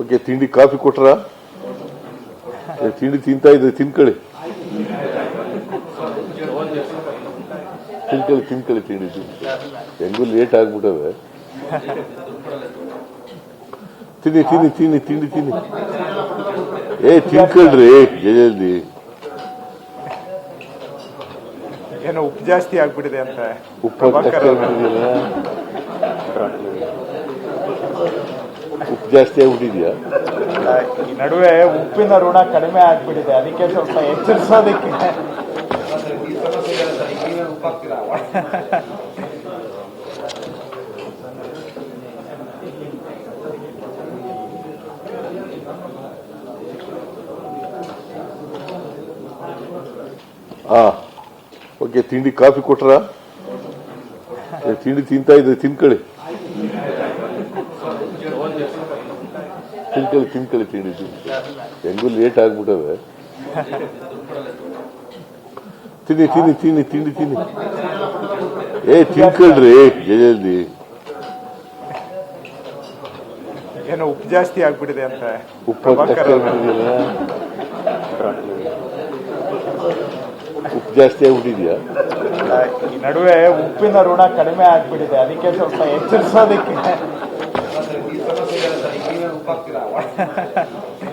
Okay ತಿಂಡಿ coffee ಕೊಟ್ರ? ತಿಂಡಿ ತಿಂತಾ ಇದ್ರೆ ತಿನ್ಕೊಳ್ಳಿ ತಿನ್ಕೊಳ್ಳಿ ತಿನ್ಕೊಳ್ಳಿ ತಿಂಡಿ ತಿನ್ಕೊಳ್ಳಿ ಹೆಂಗೂ ಲೇಟ್ ಆಗ್ಬಿಟ್ಟವೆ. ತಿನ್ನಿ ತಿನ್ನಿ ತಿನ್ನಿ ತಿಂಡಿ ತಿನ್ನಿ. ಏ ತಿನ್ಕೊಳ್ರಿ ಜಲ್ದಿ. ಏನೋ ಉಪ್ಪು ಜಾಸ್ತಿ ಆಗ್ಬಿಟ್ಟಿದೆ ಅಂತ ಉಪ್ಪು ಜಾಸ್ತಿ ಆಗ್ಬಿಟ್ಟಿದ್ಯಾ? ಈ ನಡುವೆ ಉಪ್ಪಿನ ಋಣ ಕಡಿಮೆ ಆಗ್ಬಿಟ್ಟಿದೆ. ಅದಕ್ಕೆ ಸ್ವಲ್ಪ ಎಚ್ಚರಿಸೋದಕ್ಕೆ. ಹಾ ಓಕೆ ತಿಂಡಿ ಕಾಫಿ ಕೊಟ್ರ? ಏ, ತಿಂಡಿ ತಿಂತಾ ಇದ್ರೆ ತಿನ್ಕೊಳ್ಳಿ ತಿನ್ಕೊಳ್ಳಿ ತಿನ್ಕೊಳ್ಳಿ ತಿಂಡಿ ತಿನ್ಕೊಳ್ಳಿ ಹೆಂಗೂ ಲೇಟ್ ಆಗ್ಬಿಟ್ಟವೆ. ತಿನ್ನಿ ತಿನ್ನಿ ತಿನ್ನಿ ತಿಂಡಿ ತಿನ್ನಿ. ಏ ತಿನ್ಕೊಳ್ರಿ ಜಲ್ದಿ ಏನೋ ಉಪ್ಪು ಜಾಸ್ತಿ ಆಗ್ಬಿಟ್ಟಿದೆ ಅಂತ. ಉಪ್ಪು. ಉಪ್ಪು ಜಾಸ್ತಿ ಆಗ್ಬಿಟ್ಟಿದ್ಯಾ? ಈ ನಡುವೆ ಉಪ್ಪಿನ ಋಣ ಕಡಿಮೆ ಆಗ್ಬಿಟ್ಟಿದೆ. ಅದಕ್ಕೆ ಸ್ವಲ್ಪ ಎಚ್ಚರಿಸೋದಕ್ಕೆ. Fuck that one.